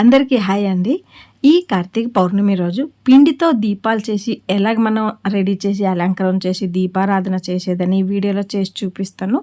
అందరికీ హాయ్ అండి. ఈ కార్తీక పౌర్ణమి రోజు పిండితో దీపాలు చేసి ఎలాగ మనం రెడీ చేసి అలంకరణ చేసి దీపారాధన చేసేదని వీడియోలో చేసి చూపిస్తాను.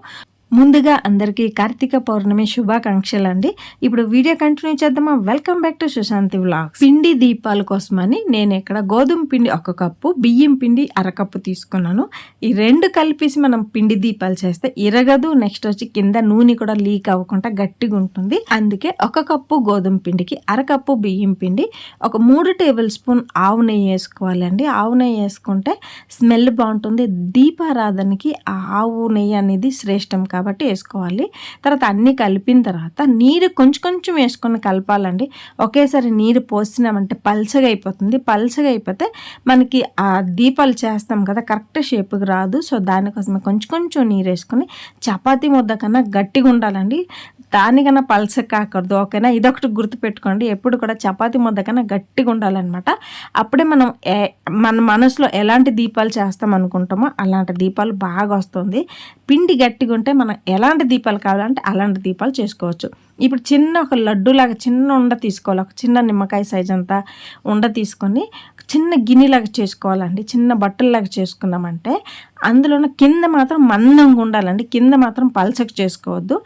ముందుగా అందరికీ కార్తీక పౌర్ణమి శుభాకాంక్షలు అండి ఇప్పుడు వీడియో కంటిన్యూ చేద్దామా? Welcome back to Sushanthi vlogs పిండి దీపాల కోసమని నేను ఇక్కడ గోధుమ పిండి ఒక కప్పు బియ్యం పిండి అరకప్పు తీసుకున్నాను. ఈ రెండు కలిపేసి మనం పిండి దీపాలు చేస్తే ఇరగదు నెక్స్ట్ వచ్చి కింద నూనె కూడా లీక్ అవ్వకుండా గట్టిగా ఉంటుంది. అందుకే ఒక కప్పు గోధుమ పిండికి అరకప్పు బియ్యం పిండి ఒక మూడు టేబుల్ స్పూన్ ఆవు నెయ్యి వేసుకోవాలండి. ఆవు నెయ్యి వేసుకుంటే స్మెల్ బాగుంటుంది. దీపారాధనకి ఆ ఆవు నెయ్యి అనేది శ్రేష్టం కాబట్టి కాబట్టి వేసుకోవాలి. తర్వాత అన్నీ కలిపిన తర్వాత నీరు కొంచెం కొంచెం వేసుకొని కలపాలండి. ఒకేసారి నీరు పోసినామంటే పల్చగా అయిపోతుంది. పల్చగా అయిపోతే మనకి ఆ దీపాలు చేస్తాం కదా కరెక్ట్ షేప్కి రాదు. సో దానికోసమే కొంచెం కొంచెం నీరు వేసుకొని చపాతీ ముద్ద కన్నా గట్టిగా ఉండాలండి. దానికన్నా పల్స కాకూడదు. ఓకేనా? ఇదొకటి గుర్తుపెట్టుకోండి. ఎప్పుడు కూడా చపాతి ముద్ద కన్నా గట్టిగా ఉండాలన్నమాట. అప్పుడే మనం మన మనసులో ఎలాంటి దీపాలు చేస్తాం అనుకుంటామో అలాంటి దీపాలు బాగా వస్తుంది. పిండి గట్టిగా ఉంటే మనం ఎలాంటి దీపాలు కావాలంటే అలాంటి దీపాలు చేసుకోవచ్చు. ఇప్పుడు చిన్న ఒక లడ్డూలాగా చిన్న ఉండ తీసుకోవాలి. ఒక చిన్న నిమ్మకాయ సైజ్ అంతా ఉండ తీసుకొని చిన్న గిన్నెలాగా చేసుకోవాలండి. చిన్న బట్టల్లాగా చేసుకున్నామంటే అందులో కింద మాత్రం మందంగా ఉండాలండి. కింద మాత్రం పల్చకు చేసుకోవద్దు.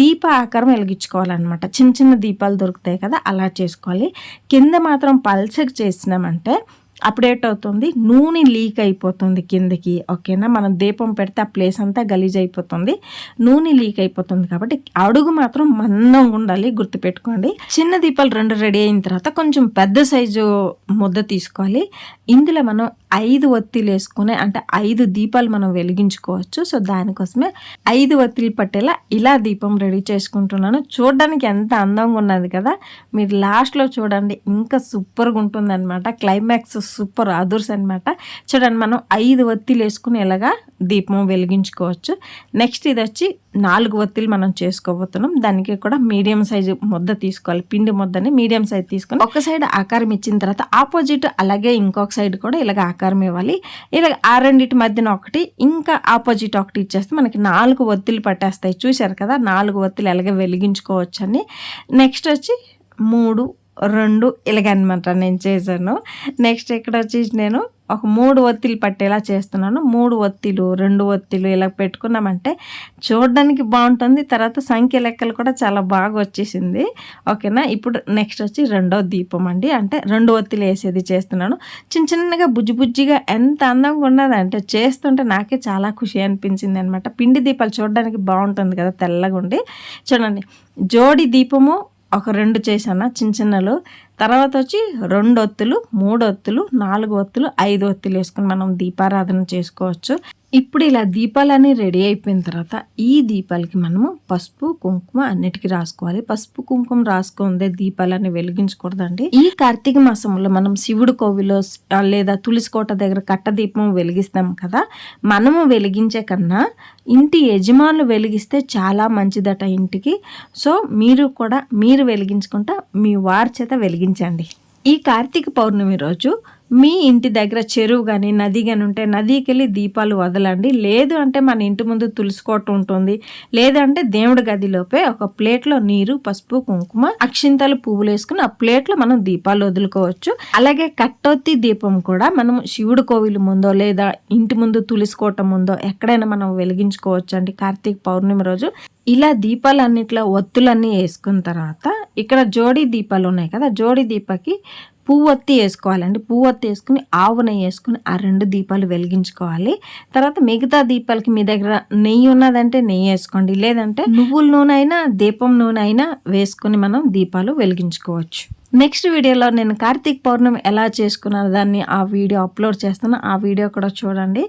దీప ఆకారం వెలిగించుకోవాలన్నమాట. చిన్న చిన్న దీపాలు దొరుకుతాయి కదా అలా చేసుకోవాలి. కింద మాత్రం పలచకు చేసినామంటే అప్డేట్ అవుతుంది నూనె లీక్ అయిపోతుంది కిందకి ఓకేనా? మనం దీపం పెడితే ఆ ప్లేస్ అంతా గలీజ్ అయిపోతుంది నూనె లీక్ అయిపోతుంది కాబట్టి అడుగు మాత్రం మందంగా ఉండాలి గుర్తుపెట్టుకోండి. చిన్న దీపాలు రెండు రెడీ అయిన తర్వాత కొంచెం పెద్ద సైజు ముద్ద తీసుకోవాలి. ఇందులో మనం ఐదు ఒత్తిలు వేసుకునే అంటే ఐదు దీపాలు మనం వెలిగించుకోవచ్చు. సో దానికోసమే ఐదు ఒత్తిలు పట్టేలా ఇలా దీపం రెడీ చేసుకుంటున్నాను. చూడడానికి ఎంత అందంగా ఉన్నది కదా! మీరు లాస్ట్లో చూడండి ఇంకా సూపర్గా ఉంటుంది అనమాట క్లైమాక్స్ సూపర్ అదుర్స్ అనమాట చూడండి మనం ఐదు ఒత్తిలు వేసుకుని ఇలాగా దీపం వెలిగించుకోవచ్చు. నెక్స్ట్ ఇది వచ్చి నాలుగు ఒత్తిలు మనం చేసుకోబోతున్నాం. దానికి కూడా మీడియం సైజు ముద్ద తీసుకోవాలి. పిండి ముద్దని మీడియం సైజ్ తీసుకొని ఒక సైడ్ ఆకారం ఇచ్చిన తర్వాత ఆపోజిట్ అలాగే ఇంకొక సైడ్ కూడా ఇలాగ ఆకారం ఇవ్వాలి. ఇలా ఆ రెండింటి మధ్యన ఒకటి ఇంకా ఆపోజిట్ ఒకటి ఇచ్చేస్తే మనకి నాలుగు ఒత్తిళ్ళు పట్టేస్తాయి. చూశారు కదా నాలుగు ఒత్తిళ్ళు ఎలాగ వెలిగించుకోవచ్చు అని నెక్స్ట్ వచ్చి మూడు రెండు ఇలాగనమాట నేను చేశాను. నెక్స్ట్ ఇక్కడ వచ్చి నేను ఒక మూడు ఒత్తిలు పట్టేలా చేస్తున్నాను. మూడు ఒత్తిలు రెండు ఒత్తిలు ఇలా పెట్టుకున్నామంటే చూడడానికి బాగుంటుంది. తర్వాత సంఖ్య లెక్కలు కూడా చాలా బాగా వచ్చేసింది. ఓకేనా? ఇప్పుడు నెక్స్ట్ వచ్చి రెండో దీపం అండి. అంటే రెండు ఒత్తిలు వేసేది చేస్తున్నాను. చిన్న చిన్నగా బుజ్జి బుజ్జిగా ఎంత అందంగా ఉన్నదంటే చేస్తుంటే నాకే చాలా ఖుషి అనిపించింది అనమాట పిండి దీపాలు చూడడానికి బాగుంటుంది కదా తెల్లగా ఉండి చూడండి. జోడి దీపము ఒక రెండు చేశాను? చిన్న చిన్నలు. తర్వాత వచ్చి రెండు ఒత్తులు మూడు ఒత్తులు నాలుగు ఒత్తులు ఐదు ఒత్తులు వేసుకుని మనం దీపారాధన చేసుకోవచ్చు. ఇప్పుడు ఇలా దీపాలన్నీ రెడీ అయిపోయిన తర్వాత ఈ దీపాలకి మనము పసుపు కుంకుమ అన్నిటికీ రాసుకోవాలి. పసుపు కుంకుమ రాసుకుందే దీపాలన్నీ వెలిగించకూడదండి. ఈ కార్తీక మాసంలో మనం శివుడు కోవిలో లేదా తులసికోట దగ్గర కట్ట దీపం వెలిగిస్తాం కదా మనము వెలిగించే కన్నా ఇంటి యజమానులు వెలిగిస్తే చాలా మంచిదట ఇంటికి. సో మీరు కూడా మీరు వెలిగించుకుంటా మీ వారి చేత వెలిగించండి. ఈ కార్తీక పౌర్ణమి రోజు మీ ఇంటి దగ్గర చెరువు కానీ నది కానీ ఉంటే నదికి వెళ్ళి దీపాలు వదలండి. లేదు అంటే మన ఇంటి ముందు తులుసుకోవటం ఉంటుంది. లేదంటే దేవుడి గదిలోపే ఒక ప్లేట్లో నీరు పసుపు కుంకుమ అక్షింతలు పువ్వులు వేసుకుని ఆ ప్లేట్లో మనం దీపాలు వదులుకోవచ్చు. అలాగే కట్టొత్తి దీపం కూడా మనం శివుడు కోవిలు ముందో లేదా ఇంటి ముందు తులుసుకోవటం ముందో ఎక్కడైనా మనం వెలిగించుకోవచ్చు అండి. కార్తీక పౌర్ణమి రోజు. ఇలా దీపాలన్నిట్లో ఒత్తులన్నీ వేసుకున్న తర్వాత ఇక్కడ జోడీ దీపాలు ఉన్నాయి కదా జోడీ దీపకి పువ్వొత్తి వేసుకోవాలండి పువ్వొత్తి వేసుకుని ఆవు నెయ్యి వేసుకుని ఆ రెండు దీపాలు వెలిగించుకోవాలి. తర్వాత మిగతా దీపాలకి మీ దగ్గర నెయ్యి ఉన్నదంటే నెయ్యి వేసుకోండి. లేదంటే నువ్వుల నూనె అయినా దీపం నూనె అయినా వేసుకుని మనం దీపాలు వెలిగించుకోవచ్చు. నెక్స్ట్ వీడియోలో నేను కార్తీక్ పౌర్ణమి ఎలా చేసుకున్నాను దాన్ని ఆ వీడియో అప్లోడ్ చేస్తాను. ఆ వీడియో కూడా చూడండి.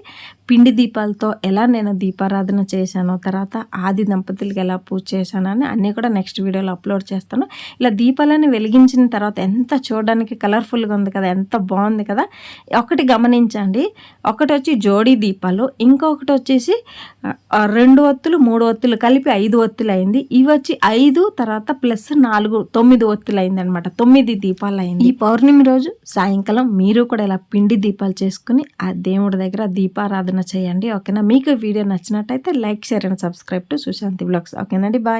పిండి దీపాలతో ఎలా నేను దీపారాధన చేశాను తర్వాత ఆది దంపతులకి ఎలా పూజ చేశానని అన్నీ కూడా నెక్స్ట్ వీడియోలో అప్లోడ్ చేస్తాను. ఇలా దీపాలని వెలిగించిన తర్వాత ఎంత చూడడానికి కలర్ఫుల్గా ఉంది కదా ఎంత బాగుంది కదా ఒకటి గమనించండి. ఒకటి వచ్చి జోడీ దీపాలు ఇంకొకటి వచ్చేసి రెండు ఒత్తులు మూడు ఒత్తులు కలిపి ఐదు ఒత్తులు అయింది. ఇవి వచ్చి ఐదు తర్వాత ప్లస్ నాలుగు తొమ్మిది ఒత్తులు అయింది అనమాట తొమ్మిది దీపాలు అయింది ఈ పౌర్ణమి రోజు సాయంకాలం మీరు కూడా ఇలా పిండి దీపాలు చేసుకుని ఆ దేవుడి దగ్గర దీపారాధన చేయండి ఓకేనా? మీకు వీడియో నచ్చినట్టయితే like share and subscribe to Sushanthi blogs. ఓకేనండి బాయ్.